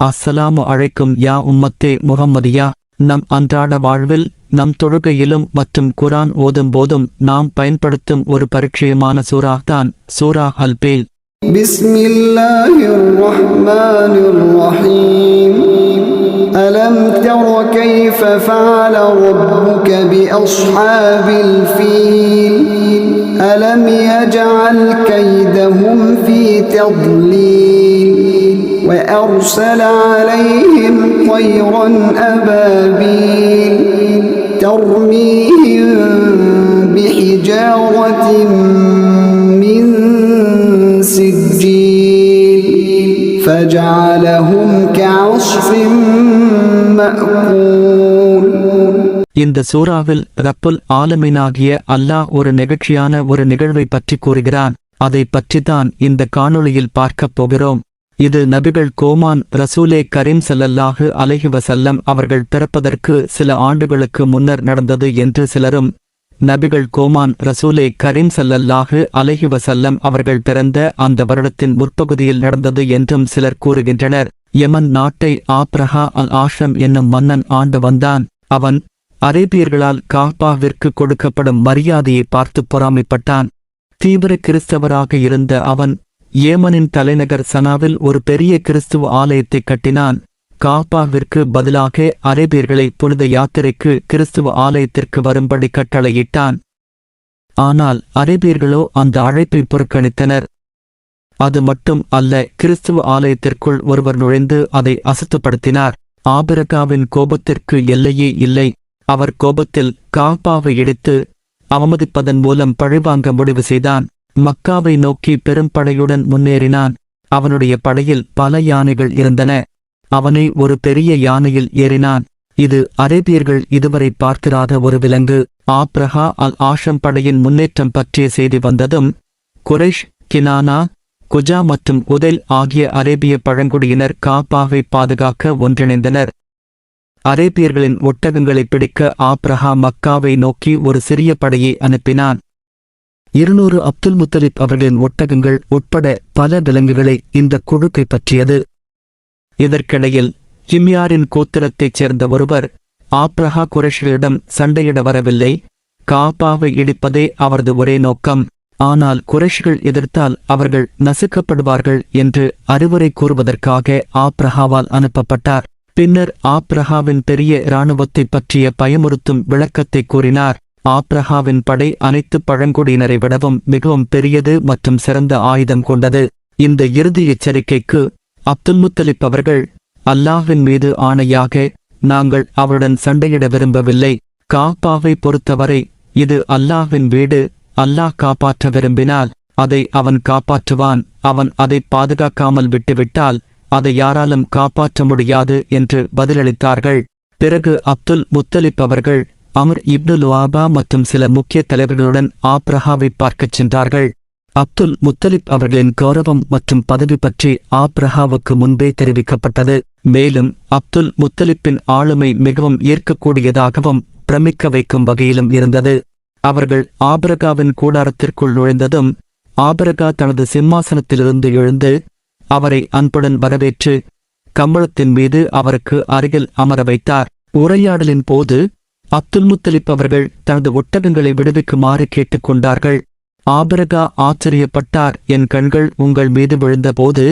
அஸ்ஸலாமு அழைக்கும் யா உம்மத்தே முகம்மதியா நம் அன்றாட வாழ்வில் நம் தொழுகையிலும் மற்றும் குரான் ஓதும் போதும் நாம் பயன்படுத்தும் ஒரு பரிச்சயமான சூரா தான் சூரா அல்பேல் بسم الله الرحمن الرحيم ألم تر كيف فعل ربك بأصحاب الفيل ألم يجعل كيدهم في تضليل وأرسل عليهم طيرا أبابيل ترميهم بحجارة من سجيل فجعلهم كعصف مأكول இந்த சூறாவில் ரப்புல் ஆலமீனாகிய அல்லாஹ் ஒரு நிகழ்ச்சியான ஒரு நிகழ்வை பற்றி கூறுகிறான் அதை பற்றித்தான் இந்த காணொளியில் பார்க்கப் போகிறோம் இது நபிகள் கோமான் ரசூலே கரீம் செல்லல்லாஹு அலைஹி வஸல்லம் அவர்கள் பிறப்பதற்கு சில ஆண்டுகளுக்கு முன்னர் நடந்தது என்று சிலரும் நபிகள் கோமான் ரசூலே கரீம் செல்லல்லாஹு அலைஹி வஸல்லம் அவர்கள் பிறந்த அந்த வருடத்தின் முற்பகுதியில் நடந்தது என்றும் சிலர் கூறுகின்றனர். யமன் நாட்டை ஆப்ரஹா அல் ஆஷம் என்னும் மன்னன் ஆண்டு வந்தான். அவன் அரேபியர்களால் காப்பாவிற்கு கொடுக்கப்படும் மரியாதையை பார்த்து பொறாமைப்பட்டான். தீவிர கிறிஸ்தவராக இருந்த அவன் ஏமனின் தலைநகர் சனாவில் ஒரு பெரிய கிறிஸ்துவ ஆலயத்தை கட்டினான். காபாவிற்கு பதிலாக அரேபியர்களை புனித யாத்திரைக்கு கிறிஸ்துவ ஆலயத்திற்கு வரும்படி கட்டளையிட்டான். ஆனால் அரேபியர்களோ அந்த அழைப்பை புறக்கணித்தனர். அது மட்டும் அல்ல கிறிஸ்துவ ஆலயத்திற்குள் ஒருவர் நுழைந்து அதை அசுத்தப்படுத்தினார். ஆபிரகாவின் கோபத்திற்கு எல்லையே இல்லை. அவர் கோபத்தில் காபாவை இடித்து அவமதிப்பதன் மூலம் பழிவாங்க முடிவு செய்தான். மக்காவை நோக்கி பெரும் படையுடன் முன்னேறினான். அவனுடைய படையில் பல யானைகள் இருந்தன. அவனை ஒரு பெரிய யானையில் ஏறினான். இது அரேபியர்கள் இதுவரை பார்க்கிறாத ஒரு விலங்கு. ஆப்ரஹா அல் ஆஷம் படையின் முன்னேற்றம் பற்றிய செய்தி வந்ததும் குரைஷ் கினானா குஜா மற்றும் உதைல் ஆகிய அரேபிய பழங்குடியினர் காப்பாவை பாதுகாக்க ஒன்றிணைந்தனர். அரேபியர்களின் ஒட்டகங்களை பிடிக்க ஆப்ரஹா மக்காவை நோக்கி ஒரு சிறிய படையை அனுப்பினான். இருநூறு அப்துல் முத்தலிப் அவர்களின் ஒட்டகங்கள் உட்பட பல விலங்குகளை இந்த குழு கைப்பற்றியது இதற்கிடையில் ஜிம்யாரின் கோத்திரத்தைச் சேர்ந்த ஒருவர் ஆப்ரஹா குரேஷிகளிடம் சண்டையிட வரவில்லை. காபாவை இடிப்பதே அவரது ஒரே நோக்கம். ஆனால் குரேஷிகள் எதிர்த்தால் அவர்கள் நசுக்கப்படுவார்கள் என்று அறிவுரை கூறுவதற்காக ஆப்ரஹாவால் அனுப்பப்பட்டார். பின்னர் ஆப்ரஹாவின் பெரிய இராணுவத்தைப் பற்றிய பயமுறுத்தும் விளக்கத்தை கூறினார். ஆப்ரஹாவின் படை அனைத்து பழங்குடியினரை விடவும் மிகவும் பெரியது மற்றும் சிறந்த ஆயுதம் கொண்டது. இந்த இறுதி எச்சரிக்கைக்கு அப்துல் முத்தலிப் அவர்கள் அல்லாஹ்வின் மீது ஆணையாக நாங்கள் அவருடன் சண்டையிட விரும்பவில்லை. காப்பாவை பொறுத்தவரை இது அல்லாஹ்வின் வீடு. அல்லாஹ் காப்பாற்ற விரும்பினால் அதை அவன் காப்பாற்றுவான். அவன் அதை பாதுகாக்காமல் விட்டுவிட்டால் அதை யாராலும் காப்பாற்ற முடியாது என்று பதிலளித்தார்கள். பிறகு அப்துல் முத்தலிப் அவர்கள் அமர் இப்னு லுவாபா மற்றும் சில முக்கிய தலைவர்களுடன் ஆப்ரஹாவை பார்க்கச் சென்றார்கள். அப்துல் முத்தலிப் அவர்களின் கௌரவம் மற்றும் பதவி பற்றி ஆப்ரஹாவுக்கு முன்பே தெரிவிக்கப்பட்டது. மேலும் அப்துல் முத்தலிப்பின் ஆளுமை மிகவும் ஏற்கக்கூடியதாகவும் பிரமிக்க வைக்கும் வகையிலும் இருந்தது. அவர்கள் ஆபரகாவின் கூடாரத்திற்குள் நுழைந்ததும் ஆபரகா தனது சிம்மாசனத்திலிருந்து எழுந்து அவரை அன்புடன் வரவேற்று கம்பளத்தின் மீது அவருக்கு அருகில் அமர வைத்தார். உரையாடலின் போது அப்துல் முத்தலிப் அவர்கள் தனது ஒட்டகங்களை விடுவிக்குமாறு கேட்டுக்கொண்டார்கள். ஆபரகா ஆச்சரியப்பட்டார் என் கண்கள் உங்கள் மீது விழுந்தபோது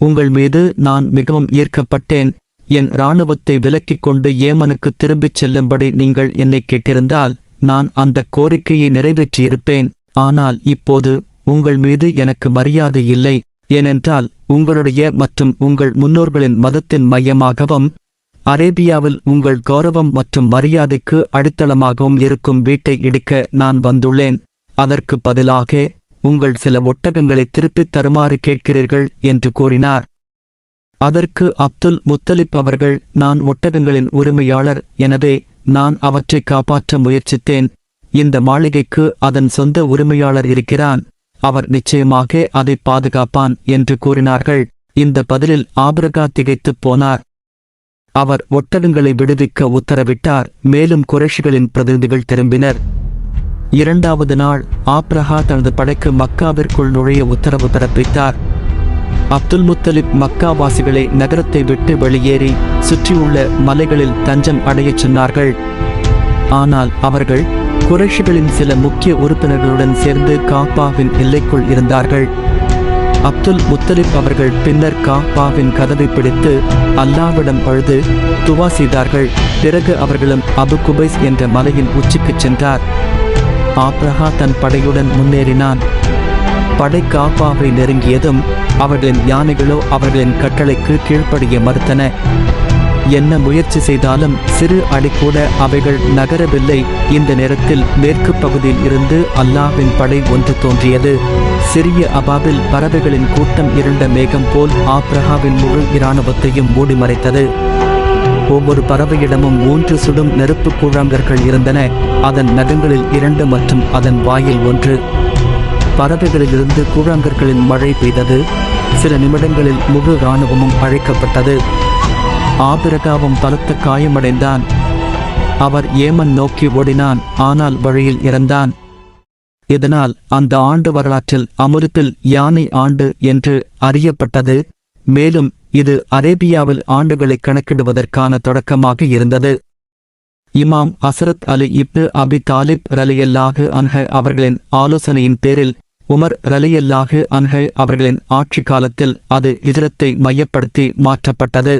உங்கள் மீது நான் மிகவும் ஈர்க்கப்பட்டேன் என் இராணுவத்தை விலக்கிக் கொண்டு ஏமனுக்கு திரும்பிச் செல்லும்படி நீங்கள் என்னை கேட்டிருந்தால் நான் அந்த கோரிக்கையை நிறைவேற்றியிருப்பேன். ஆனால் இப்போது உங்கள் மீது எனக்கு மரியாதை இல்லை. ஏனென்றால் உங்களுடைய மற்றும் உங்கள் முன்னோர்களின் மதத்தின் மையமாகவும் அரேபியாவில் உங்கள் கௌரவம் மற்றும் மரியாதைக்கு அடித்தளமாகவும் இருக்கும் வீட்டை இடிக்க நான் வந்துள்ளேன். அதற்கு பதிலாக உங்கள் சில ஒட்டகங்களை திருப்பித் தருமாறு கேட்கிறீர்கள் என்று கூறினார். அதற்கு அப்துல் முத்தலிப் அவர்கள் நான் ஒட்டகங்களின் உரிமையாளர் எனவே நான் அவற்றை காப்பாற்ற முயற்சித்தேன். இந்த மாளிகைக்கு அதன் சொந்த உரிமையாளர் இருக்கிறான். அவர் நிச்சயமாக அதை பாதுகாப்பான் என்று கூறினார்கள். இந்த பதிலில் ஆபிரகா திகைத்துப் போனார். அவர் ஒட்டலுங்களை விடுவிக்க உத்தரவிட்டார். மேலும் குறைஷிகளின் பிரதிநிதிகள் திரும்பினர். இரண்டாவது நாள் ஆப்ரஹா தனது படைக்கு மக்காவிற்குள் நுழைய உத்தரவு பிறப்பித்தார். அப்துல் முத்தலிப் மக்காவாசிகளை நகரத்தை விட்டு வெளியேறி சுற்றியுள்ள மலைகளில் தஞ்சம் அடையச் சொன்னார்கள். ஆனால் அவர்கள் குறைஷிகளின் சில முக்கிய உறுப்பினர்களுடன் சேர்ந்து காப்பாவின் எல்லைக்குள் இருந்தார்கள். அப்துல் முத்தலிப் அவர்கள் பின்னர் காப்பாவின் கதவை பிடித்து அல்லாவிடம் அழுது துவா செய்தார்கள். பிறகு அவர்களும் அபு குபைஸ் என்ற மலையின் உச்சிக்குச் சென்றார். ஆப்ரஹா தன் படையுடன் முன்னேறினான். படை காப்பாவை நெருங்கியதும் அவர்களின் யானைகளோ அவர்களின் கட்டளைக்கு கீழ்ப்படிய மறுத்தன. என்ன முயற்சி செய்தாலும் சிறு அடி கூட அவைகள் நகரவில்லை. இந்த நேரத்தில் மேற்கு பகுதியில் இருந்து அல்லாவின் படை ஒன்று தோன்றியது. சிறிய அபாவில் பறவைகளின் கூட்டம் இருண்ட மேகம் போல் ஆப்ரஹாவின் முழு இராணுவத்தையும் மூடி மறைத்தது. ஒவ்வொரு பறவையிடமும் மூன்று சுடும் நெருப்பு கூழாங்கற்கள் இருந்தன. அதன் நகங்களில் இரண்டு மற்றும் அதன் வாயில் ஒன்று. பறவைகளிலிருந்து கூழாங்கற்களின் மழை பெய்தது. சில நிமிடங்களில் முழு இராணுவமும் அழைக்கப்பட்டது. ஆபிரகாவும் பலத்த காயமடைந்தான். அவர் ஏமன் நோக்கி ஓடினான் ஆனால் வழியில் இறந்தான். இதனால் அந்த ஆண்டு வரலாற்றில் அமுரிப்பில் யானை ஆண்டு என்று அறியப்பட்டது. மேலும் இது அரேபியாவில் ஆண்டுகளை கணக்கிடுவதற்கான தொடக்கமாக இருந்தது. இமாம் அசரத் அலி இப்னு அபி தாலிப் ரலியல்லாஹு அன்ஹ அவர்களின் ஆலோசனையின் பேரில் உமர் ரலியல்லாஹு அன்ஹ அவர்களின் ஆட்சி காலத்தில் அது இதரத்தை மையப்படுத்தி மாற்றப்பட்டது.